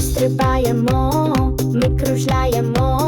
стрибаємо, ми кружляємо.